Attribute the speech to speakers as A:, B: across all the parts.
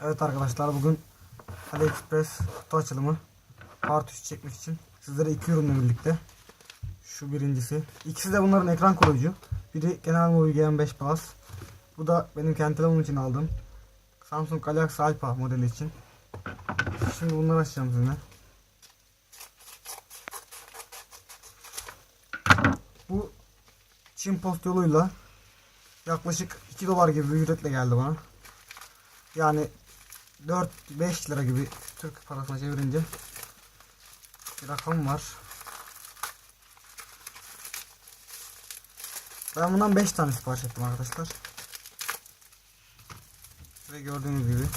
A: Evet arkadaşlar bugün AliExpress kutu açılımı Part 3 çekmek için sizlere iki ürünle birlikte şu birincisi. İkisi de bunların ekran koruyucu. Biri genel Mobi GM5 Plus. Bu da benim kendi telefonum için aldığım Samsung Galaxy Alpha modeli için. Şimdi bunları açacağım sizinle. Bu Çin post yoluyla yaklaşık 2 dolar gibi bir ücretle geldi bana. Yani 4-5 lira gibi Türk parasına çevirince bir rakam var. Ben bundan 5 tane sipariş ettim arkadaşlar. Ve gördüğünüz gibi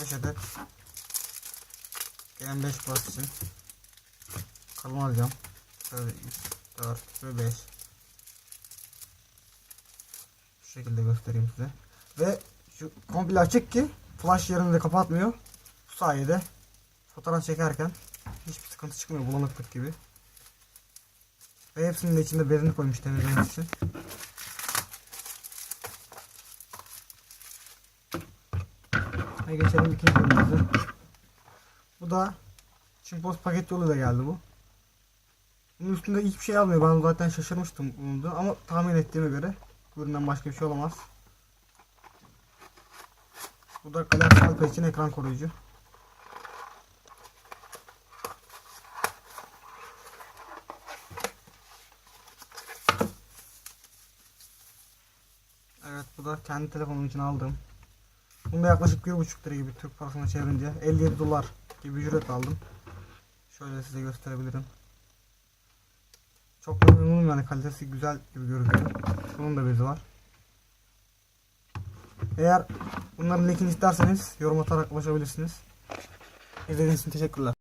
A: 5 adet GM5 Plus için kalın alacağım. Şöyle 3, 4 ve 5 Şu şekilde göstereyim size. Ve şu komple açık ki flash yerini de kapatmıyor. Bu sayede fotoğraf çekerken hiçbir sıkıntı çıkmıyor bulanıklık gibi. Ve hepsinin de içinde bezini koymuş temizlemek için. Ve geçelim ikinci ürünümüze. Bu da Çimpoz paket yoluyla geldi bu. Bunun üstünde hiçbir şey almıyor. Ben zaten şaşırmıştım bunu da. Ama tahmin ettiğime göre bu üründen başka bir şey olamaz. Bu da Galaxy Alpha için ekran koruyucu. Evet bu da kendi telefonum için aldığım. Bunda yaklaşık 1,5 lira gibi Türk parasına çevirince 57 dolar gibi ücret aldım. Şöyle size gösterebilirim. Çok memnunum yani kalitesi güzel gibi görünüyor. Bunun da bezi var. Eğer bunların linkini isterseniz yorum atarak ulaşabilirsiniz. İzlediğiniz için teşekkürler.